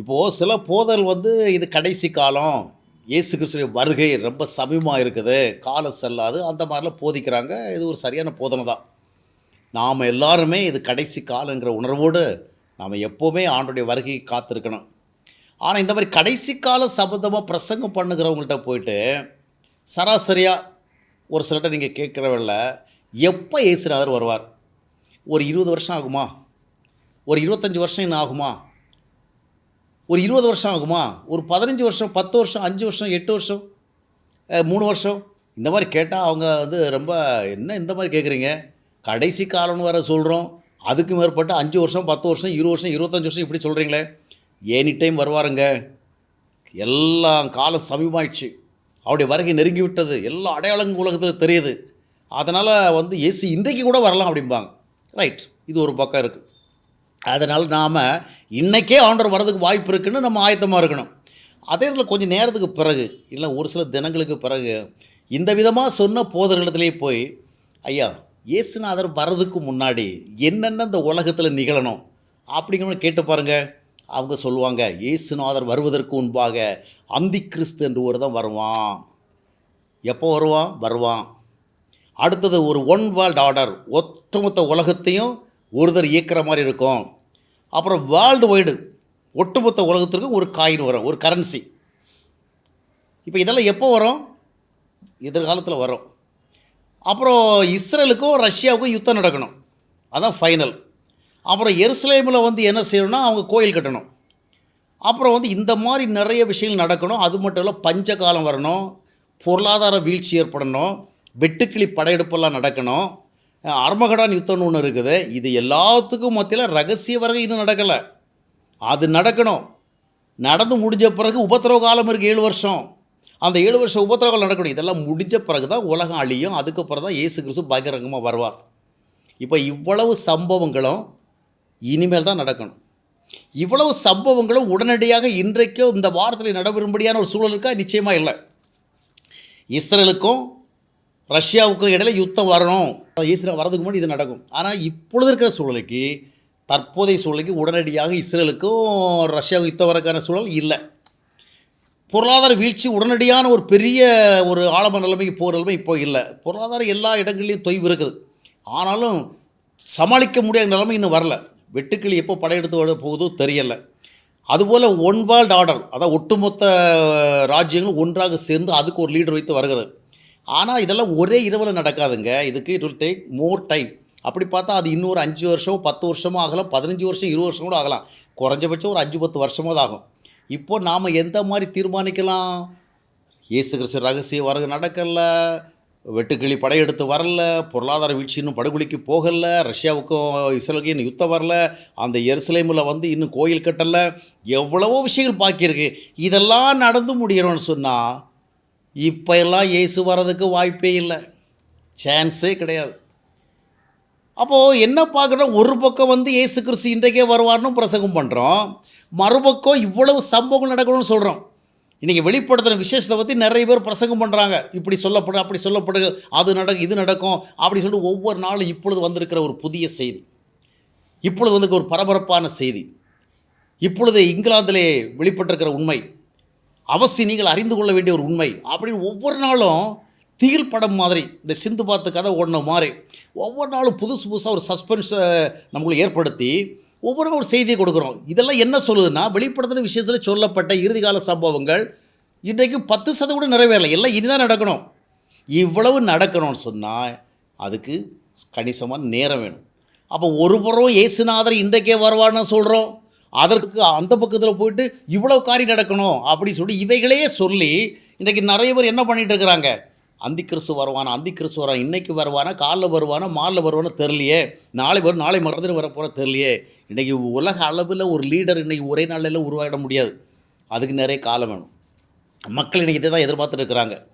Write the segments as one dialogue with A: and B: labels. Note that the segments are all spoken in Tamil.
A: இப்போது சில போதல் வந்து இது கடைசி காலம். இயேசு கிறிஸ்துடைய வருகை ரொம்ப சமீபமாக இருக்குது. காலம் செல்லாது. அந்த மாதிரிலாம் போதிக்கிறாங்க. இது ஒரு சரியான போதனை தான். நாம் எல்லாருமே இது கடைசி காலங்கிற உணர்வோடு நாம் எப்போவுமே ஆண்டுடைய வருகையை காத்திருக்கணும். ஆனால் இந்த மாதிரி கடைசி கால சம்பந்தமாக பிரசங்கம் பண்ணுகிறவங்கள்ட்ட போயிட்டு சராசரியாக ஒரு சிலர்கிட்ட நீங்கள் கேட்குறவில்ல எப்போ இயேசுநாதர் வருவார்? ஒரு இருபது வருஷம் ஆகுமா? ஒரு இருபத்தஞ்சி வருஷம் இன்னும் ஆகுமா? ஒரு இருபது வருஷம் ஆகுமா? ஒரு பதினஞ்சு வருஷம் பத்து வருஷம் அஞ்சு வருஷம் எட்டு வருஷம் மூணு வருஷம்? இந்த மாதிரி கேட்டால் அவங்க வந்து ரொம்ப என்ன இந்த மாதிரி கேட்குறீங்க கடைசி காலம்னு வேறு சொல்கிறோம் அதுக்கு மேற்பட்ட அஞ்சு வருஷம் பத்து வருஷம் இருபது வருஷம் இருபத்தஞ்சி வருஷம் இப்படி சொல்கிறீங்களே எனி டைம் வருவாருங்க. எல்லாம் காலம் சமீபமாயிடுச்சு. அவருடைய வருகை நெருங்கி விட்டது. எல்லா அடையாளங்கள் உலகத்தில் தெரியுது. அதனால் வந்து ஏசி இன்றைக்கு கூட வரலாம் அப்படிம்பாங்க. ரைட் இது ஒரு பக்கம் இருக்குது அதனால் நாம் இன்றைக்கே ஆண்டவர் வர்றதுக்கு வாய்ப்பு இருக்குன்னு நம்ம ஆயத்தமாக இருக்கணும். அதே நேரத்தில் கொஞ்சம் நேரத்துக்கு பிறகு இல்லை ஒரு சில தினங்களுக்கு பிறகு இந்த விதமாக சொன்ன போதர்களிடத்துலேயே போய் ஐயா இயேசுநாதர் வர்றதுக்கு முன்னாடி என்னென்ன இந்த உலகத்தில் நிகழணும்? அப்படிங்கிறவங்க கேட்டு பாருங்கள் அவங்க சொல்லுவாங்க இயேசுநாதர் வருவதற்கு முன்பாக அந்தி கிறிஸ்து என்று ஒரு தான் வருவான். எப்போ வருவான்? வருவான். அடுத்தது ஒரு ஒன் வேர்ல்ட் ஆர்டர் ஒட்டுமொத்த உலகத்தையும் ஒருத்தர் இயக்கிற மாதிரி இருக்கும். அப்புறம் வேர்ல்டு வைடு ஒட்டுமொத்த உலகத்திற்கும் ஒரு காயின் வரும் ஒரு கரன்சி இப்போ இதெல்லாம் எப்போ வரும்? எதிர்காலத்தில் வரும். அப்புறம் இஸ்ரேலுக்கும் ரஷ்யாவுக்கும் யுத்தம் நடக்கணும். அதான் ஃபைனல் அப்புறம் எருசலேமில் வந்து என்ன செய்யணும்னா அவங்க கோயில் கட்டணும். அப்புறம் வந்து இந்த மாதிரி நிறைய விஷயங்கள் நடக்கணும். அது மட்டும் இல்லை பஞ்ச காலம் வரணும். பொருளாதார வீழ்ச்சி ஏற்படணும். வெட்டுக்கிளி படையெடுப்பெல்லாம் நடக்கணும். அர்மகடான் யுத்தம்னு ஒன்று இருக்குது. இது எல்லாத்துக்கும் மத்தியில் ரகசிய வருகை இன்னும் நடக்கலை. அது நடக்கணும். நடந்து முடிஞ்ச பிறகு உபத்திரவ காலம் இருக்குது ஏழு வருஷம். அந்த ஏழு வருஷம் உபத்திரவங்கள் நடக்கணும். இதெல்லாம் முடிஞ்ச பிறகு தான் உலகம் அழியும். அதுக்கப்புறம் தான் இயேசு கிறிஸ்து பகிரங்கமாக வருவார். இப்போ இவ்வளவு சம்பவங்களும் இனிமேல் தான் நடக்கணும். இவ்வளவு சம்பவங்களும் உடனடியாக இன்றைக்கோ இந்த வாரத்தில் நடைபெறும்படியான ஒரு சூழல் இருக்கா? நிச்சயமாக இல்லை. இஸ்ரேலுக்கும் ரஷ்யாவுக்கும் இடையில யுத்தம் வரணும். இஸ்ரேல் வரதுக்கு முன்னாடி இது நடக்கும். ஆனால் இப்பொழுது இருக்கிற சூழலுக்கு தற்போதைய சூழலுக்கு உடனடியாக இஸ்ரேலுக்கும் ரஷ்யாவுக்கும் யுத்தம் வரக்கான சூழல் இல்லை. பொருளாதார வீழ்ச்சி உடனடியான ஒரு பெரிய ஒரு ஆழமான நிலைமைக்கு போகிற நிலைமை இப்போ இல்லை. பொருளாதாரம் எல்லா இடங்கள்லையும் தொய்வு இருக்குது. ஆனாலும் சமாளிக்க முடியாத நிலைமை இன்னும் வரல. வெட்டுக்கிளி எப்போ படையெடுத்து வர போகுதோ தெரியலை. அதுபோல் ஒன் வேர்ல்ட் ஆர்டர் அதான் ஒட்டுமொத்த ராஜ்யங்களும் ஒன்றாக சேர்ந்து அதுக்கு ஒரு லீடர் வைத்து வருகிறது. ஆனால் இதெல்லாம் ஒரே இரவில் நடக்காதுங்க. இதுக்கு it will take more time அப்படி பார்த்தா அது இன்னொரு அஞ்சு வருஷம் பத்து வருஷமும் ஆகலாம். பதினஞ்சு வருஷம் இருபது வருஷம் கூட ஆகலாம். குறைஞ்சபட்சம் ஒரு அஞ்சு பத்து வருஷமாக ஆகும். இப்போ நாம் எந்த மாதிரி தீர்மானிக்கலாம்? இயேசு கிறிஸ்து ரகசிய வரகு நடக்கல வெட்டுக்கிளி படையெடுத்து வரல பொருளாதார வீழ்ச்சி இன்னும் படுகொலிக்கு போகல ரஷ்யாவுக்கும் இஸ்ரேலுக்கும் இன்னும் யுத்தம் வரல அந்த எருசலேமில் வந்து இன்னும் கோயில் கட்டல எவ்வளவோ விஷயங்கள் பாக்கியிருக்கு. இதெல்லாம் நடந்து முடியணும்னு சொன்னால் இப்போ எல்லாம் இயேசு வர்றதுக்கு வாய்ப்பே இல்லை. சான்ஸே கிடையாது. அப்போது என்ன பார்க்குறோம்? ஒரு பக்கம் வந்து இயேசு கிறிஸ்து இன்றைக்கே வருவார்னு பிரசங்கம் பண்ணுறோம் மறுபக்கம் இவ்வளவு சம்பவங்கள் நடக்கணும்னு சொல்கிறோம் இன்றைக்கி வெளிப்படுத்தின விசேஷத்தை பற்றி நிறைய பேர் பிரசங்கம் பண்ணுறாங்க இப்படி சொல்லப்படும் அப்படி சொல்லப்படுது அது நடக்கும் இது நடக்கும் அப்படி சொல்லிட்டு ஒவ்வொரு நாளும் இப்பொழுது வந்திருக்கிற ஒரு புதிய செய்தி. இப்பொழுது வந்து ஒரு பரபரப்பான செய்தி. இப்பொழுது இங்கிலாந்திலே வெளிப்பட்டிருக்கிற உண்மை. அவசியம் நீங்கள் அறிந்து கொள்ள வேண்டிய ஒரு உண்மை. அப்படின்னு ஒவ்வொரு நாளும் திகில் படம் மாதிரி இந்த சிந்து பாத்து கதை ஓடின மாதிரி ஒவ்வொரு நாளும் புதுசு புதுசாக ஒரு சஸ்பென்ஸை நம்மளுக்கு ஏற்படுத்தி ஒவ்வொரு ஒரு செய்தியை கொடுக்குறோம். இதெல்லாம் என்ன சொல்லுதுன்னா வெளிப்படுத்தின விஷயத்தில் சொல்லப்பட்ட இறுதிகால சம்பவங்கள் இன்றைக்கு பத்து சதவீதம் கூட நிறைவேறலை. எல்லாம் இனிதான் நடக்கணும். இவ்வளவு நடக்கணும்னு சொன்னால் அதுக்கு கணிசமாக நேரம் வேணும். அப்போ ஒரு புறம் இயேசுநாதர் இன்றைக்கே வருவான்னு சொல்கிறோம் அதற்கு அந்த பக்கத்தில் போயிட்டு இவ்வளோ காரியம் நடக்கணும் அப்படி சொல்லி இவைகளையே சொல்லி இன்றைக்கி நிறைய பேர் என்ன பண்ணிகிட்டு இருக்கிறாங்க? அந்தி கிறிஸ்து வருவானா? அந்தி கிறிஸ்து வருவான் இன்னைக்கு வருவானா? காலைல வருவானா? மாலில் வருவானா? தெரியலையே. நாளை வரும் நாளை மறந்து வரப்போகிற தெரியலையே. இன்றைக்கி உலக அளவில் ஒரு லீடர் இன்றைக்கி ஒரே நாளில் உருவாகிட முடியாது. அதுக்கு நிறைய காலம் வேணும். மக்கள் இன்றைக்கி இதை தான் எதிர்பார்த்துட்டு இருக்கிறாங்க.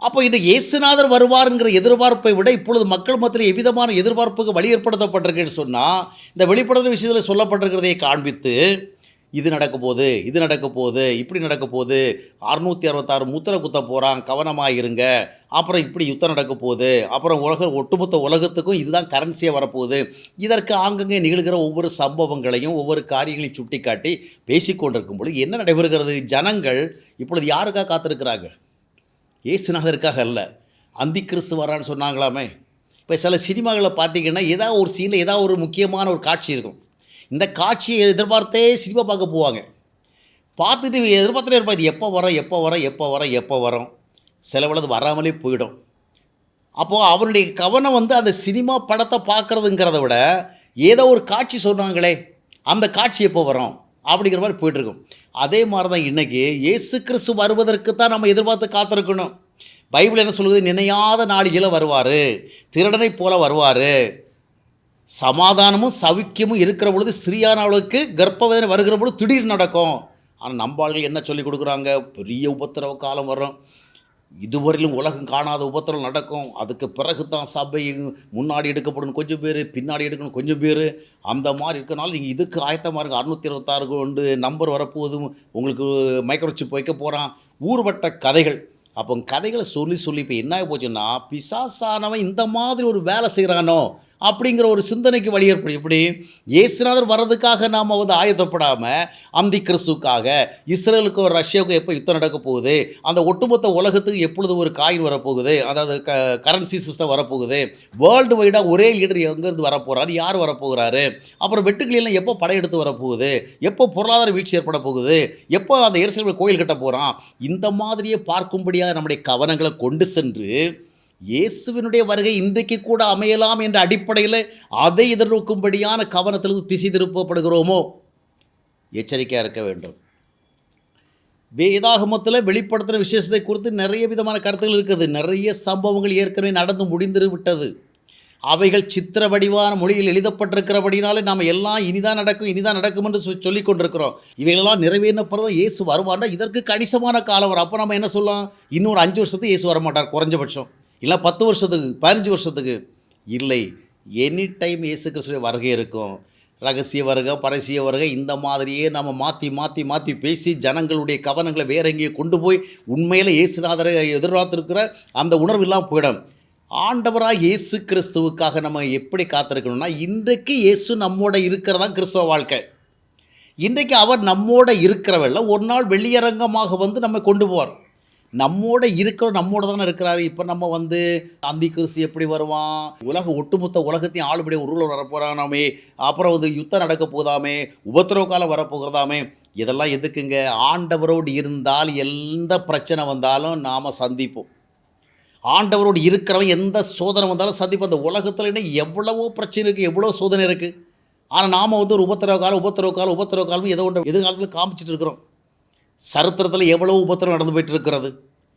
A: அப்போ இந்த இயேசுநாதர் வருவாருங்கிற எதிர்பார்ப்பை விட இப்பொழுது மக்கள் மத்தியில் எவ்விதமான எதிர்பார்ப்புக்கு வழி ஏற்படுத்தப்பட்டிருக்குன்னு சொன்னால் இந்த வெளிப்படுத்துகிற விஷயத்தில் சொல்லப்பட்டிருக்கிறதை காண்பித்து இது நடக்க போகுது இது நடக்க போகுது இப்படி நடக்க போகுது அறுநூற்றி அறுபத்தாறு முத்திரை குத்த போகிறான் கவனமாக இருங்க அப்புறம் இப்படி யுத்தம் நடக்க போகுது அப்புறம் உலக ஒட்டுமொத்த உலகத்துக்கும் இதுதான் கரன்சியாக வரப்போகுது. இதற்கு ஆங்கங்கே நிகழ்கிற ஒவ்வொரு சம்பவங்களையும் ஒவ்வொரு காரியங்களையும் சுட்டிக்காட்டி பேசிக்கொண்டிருக்கும் பொழுது என்ன நடைபெறுகிறது? ஜனங்கள் இப்பொழுது யாருக்காக காத்திருக்கிறாங்க ஏசுநாதருக்காக அல்ல. அந்தி கிறிஸ்து வரான்னு சொன்னாங்களாமே. இப்போ சில சினிமாவில் பார்த்தீங்கன்னா ஏதாவது ஒரு சீனில் ஏதாவது ஒரு முக்கியமான ஒரு காட்சி இருக்கும். இந்த காட்சியை எதிர்பார்த்தே சினிமா பார்க்க போவாங்க. பார்த்துட்டு எதிர்பார்த்துட்டே இருப்பாங்க இது எப்போ வரோம் எப்போ வரோம் எப்போ வரோம் எப்போ வரோம்? சிலவளது வராமலே போயிடும். அப்போது அவனுடைய கவனம் வந்து அந்த சினிமா படத்தை பார்க்குறதுங்கிறத விட ஏதோ ஒரு காட்சி சொன்னாங்களே அந்த காட்சி எப்போ வரும்? அப்படிங்கிற மாதிரி போயிட்டுருக்கும். அதே மாதிரி தான் இன்றைக்கி இயேசு கிறிஸ்து வருவதற்கு தான் நம்ம எதிர்பார்த்து காத்திருக்கணும். பைபிள் என்ன சொல்லுது? நினையாத நாளிகளை வருவார். திருடனைப் போல வருவார். சமாதானமும் சவிக்கியமும் இருக்கிற பொழுது ஸ்திரீயானவளுக்கு கர்ப்பவேதனை வருகிற பொழுது திடீர் நடக்கும். ஆனால் நம்பாள்கள் என்ன சொல்லி கொடுக்குறாங்க? பெரிய உபத்திரவ காலம் வரும் இதுவரையிலும் உலகம் காணாத உபத்திரம் நடக்கும். அதுக்கு பிறகு தான் சபை முன்னாடி எடுக்கப்படும் கொஞ்சம் பேர் பின்னாடி எடுக்கணும் கொஞ்சம் பேர். அந்த மாதிரி இருக்கனால நீங்கள் இதுக்கு ஆயத்தமாக இருங்க. அறுநூத்தி இருபத்தாறு கொண்டு நம்பர் வரப்போகுது. உங்களுக்கு மைக்ரோச்சிப் வைக்க போகிறான் ஊர்வட்ட கதைகள். அப்போ கதைகளை சொல்லி சொல்லி இப்போ என்ன போச்சுன்னா பிசாசானவன் இந்த மாதிரி ஒரு வேலை செய்கிறானோ அப்படிங்கிற ஒரு சிந்தனைக்கு வழி ஏற்படும். இப்படி இயேசுநாதர் வர்றதுக்காக நாம் வந்து ஆயுதப்படாமல் அந்தி கிறிஸ்துக்காக இஸ்ரேலுக்கு ஒரு ரஷ்யாவுக்கு எப்போ யுத்தம் நடக்க போகுது? அந்த ஒட்டுமொத்த உலகத்துக்கு எப்பொழுது ஒரு காயின் வரப்போகுது? அதாவது க கரன்சி சிஸ்டம் வரப்போகுது? வேர்ல்டு வைடாக ஒரே லீடர் எங்கேருந்து வரப்போகிறாரு யார் வரப்போகிறாரு? அப்புறம் வெட்டுக்கிளியெல்லாம் எப்போ படையெடுத்து வரப்போகுது? எப்போ பொருளாதார வீழ்ச்சி ஏற்பட போகுது? எப்போ அந்த எரிசல் கோயில் கட்ட போகிறான் இந்த மாதிரியே பார்க்கும்படியாக நம்முடைய கவனங்களை கொண்டு சென்று இயேசுவினுடைய வருகை இன்றைக்கு கூட அமையலாம் என்ற அடிப்படையில் அதை எதிர்நோக்கும்படியான கவனத்திலிருந்து திசை திருப்பப்படுகிறோமோ? எச்சரிக்கையாக இருக்க வேண்டும். வேதாகமத்தில் வெளிப்படுத்துகிற விசேஷத்தை குறித்து நிறைய விதமான கருத்துகள் இருக்குது. நிறைய சம்பவங்கள் ஏற்கனவே நடந்து முடிந்து விட்டது. அவைகள் சித்திர வடிவான மொழியில் எழுதப்பட்டிருக்கிறபடினாலே நாம் எல்லாம் இனிதான் நடக்கும் இனிதான் நடக்கும் என்று சொல்லி சொல்லிக் கொண்டிருக்கிறோம். இவைகளெல்லாம் நிறைவேறினப்புறம் இயேசு வருவார்னா இதற்கு கணிசமான காலம் வரும். அப்போ நம்ம என்ன சொல்லலாம்? இன்னொரு அஞ்சு வருஷத்துக்கு இயேசு வரமாட்டார் குறைஞ்சபட்சம். இல்லை பத்து வருஷத்துக்கு பதினஞ்சு வருஷத்துக்கு. இல்லை எனி டைம் இயேசு கிறிஸ்துடைய வருகை இருக்கும். ரகசிய வருகை பரசிய வருகை இந்த மாதிரியே நம்ம மாற்றி மாற்றி மாற்றி பேசி ஜனங்களுடைய கவனங்களை வேற எங்கேயே கொண்டு போய் உண்மையில் இயேசுநாதரை எதிர்பார்த்துருக்கிற அந்த உணர்வு இல்லாமல் போயிடும். ஆண்டவராக இயேசு கிறிஸ்துவுக்காக நம்ம எப்படி காத்திருக்கணும்னா இன்றைக்கு இயேசு நம்மோட இருக்கிறதா கிறிஸ்தவ வாழ்க்கை. இன்றைக்கு அவர் நம்மோட இருக்கிறவல்ல ஒரு நாள் வெளியரங்கமாக வந்து நம்ம கொண்டு போவார். நம்மோட இருக்கிற நம்மோட தானே இருக்கிறாரு. இப்போ நம்ம வந்து அந்தி கிறிஸ்து எப்படி வருவான்? உலக ஒட்டுமொத்த உலகத்தையும் ஆளுபடிய உருவில் வரப்போகிறானாமே அப்புறம் வந்து யுத்தம் நடக்க போதாமே உபத்திரவ காலம் வரப்போகிறதாமே. இதெல்லாம் எதுக்குங்க? ஆண்டவரோடு இருந்தால் எந்த பிரச்சனை வந்தாலும் நாம் சந்திப்போம். ஆண்டவரோடு இருக்கிறவன் எந்த சோதனை வந்தாலும் சந்திப்போம். அந்த உலகத்தில் என்ன எவ்வளவோ பிரச்சனை இருக்குது எவ்வளோ சோதனை இருக்குது ஆனால் நாம் வந்து ஒரு உபத்திரவ காலம் உபத்திரவ காலம் உபத்திரவ காலம் ஏதோ ஒன்று எதிர்காலத்தில் காமிச்சிட்டு இருக்கிறோம். சரித்திரத்தில் எவ்வளோ உபத்திரம் நடந்து போயிட்டு இருக்கிறது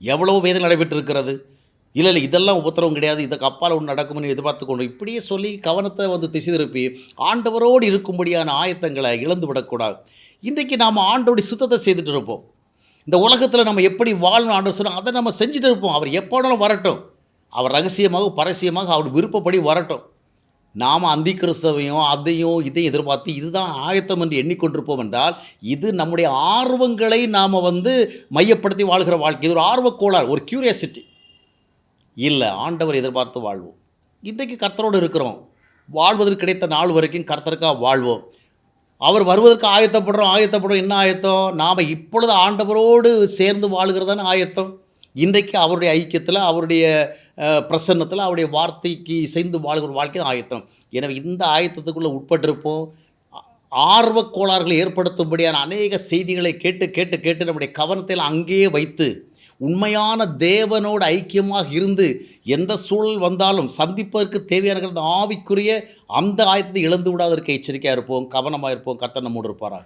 A: எவ்வளோ வேதனை நடைபெற்று இருக்கிறது இல்லை இல்லை இதெல்லாம் உபத்திரவம் கிடையாது. இதுக்கு அப்பால் ஒன்று நடக்கும்னு எதிர்பார்த்து கொண்டு இப்படியே சொல்லி கவனத்தை வந்து திசை திருப்பி ஆண்டவரோடு இருக்கும்படியான ஆயத்தங்களை இழந்து விடக்கூடாது. இன்றைக்கு நாம் ஆண்டோடைய சித்தத்தை செய்துட்டு இருப்போம். இந்த உலகத்தில் நம்ம எப்படி வாழணும் ஆண்டு சொன்னால் அதை நம்ம செஞ்சுட்டு இருப்போம். அவர் எப்போனாலும் வரட்டும். அவர் ரகசியமாக பரசியமாக அவர் விருப்பப்படி வரட்டும். நாம் அந்தி கிறிஸ்தவையும் அதையும் இதையும் எதிர்பார்த்து இதுதான் ஆயத்தம் என்று எண்ணிக்கொண்டிருப்போம் என்றால் இது நம்முடைய ஆர்வங்களை நாம் வந்து மையப்படுத்தி வாழ்கிற வாழ்க்கை. இது ஒரு ஆர்வக்கோளாறு ஒரு கியூரியாசிட்டி இல்லை ஆண்டவர் எதிர்பார்த்து வாழ்வோம். இன்றைக்கு கர்த்தரோடு இருக்கிறோம். வாழ்வதற்கு கிடைத்த நாள் வரைக்கும் கர்த்தருக்காக வாழ்வோம். அவர் வருவதற்கு ஆயத்தப்படுறோம் ஆயத்தப்படுறோம். என்ன ஆயத்தம்? நாம் இப்பொழுது ஆண்டவரோடு சேர்ந்து வாழ்கிறதான ஆயத்தம். இன்றைக்கு அவருடைய ஐக்கியத்தில் அவருடைய பிரசன்னத்தில் அவருடைய வார்த்தைக்கு இசைந்து வாழ்கிற வாழ்க்கை தான் ஆயத்தம். எனவே இந்த ஆயத்தத்துக்குள்ளே உட்பட்டிருப்போம். ஆர்வ ஆர்வக் கோளாறுகளை ஏற்படுத்தும்படியான அநேக செய்திகளை கேட்டு கேட்டு கேட்டு நம்முடைய கவனத்தில் அங்கேயே வைத்து உண்மையான தேவனோடு ஐக்கியமாக இருந்து எந்த சூழல் வந்தாலும் சந்திப்பதற்கு தேவையான அந்த ஆவிக்குரிய அந்த ஆயத்தை இழந்து விடாதற்கு எச்சரிக்கையாக இருப்போம் கவனமாக இருப்போம் கர்த்தர் நம்மோடு இருப்பாராக.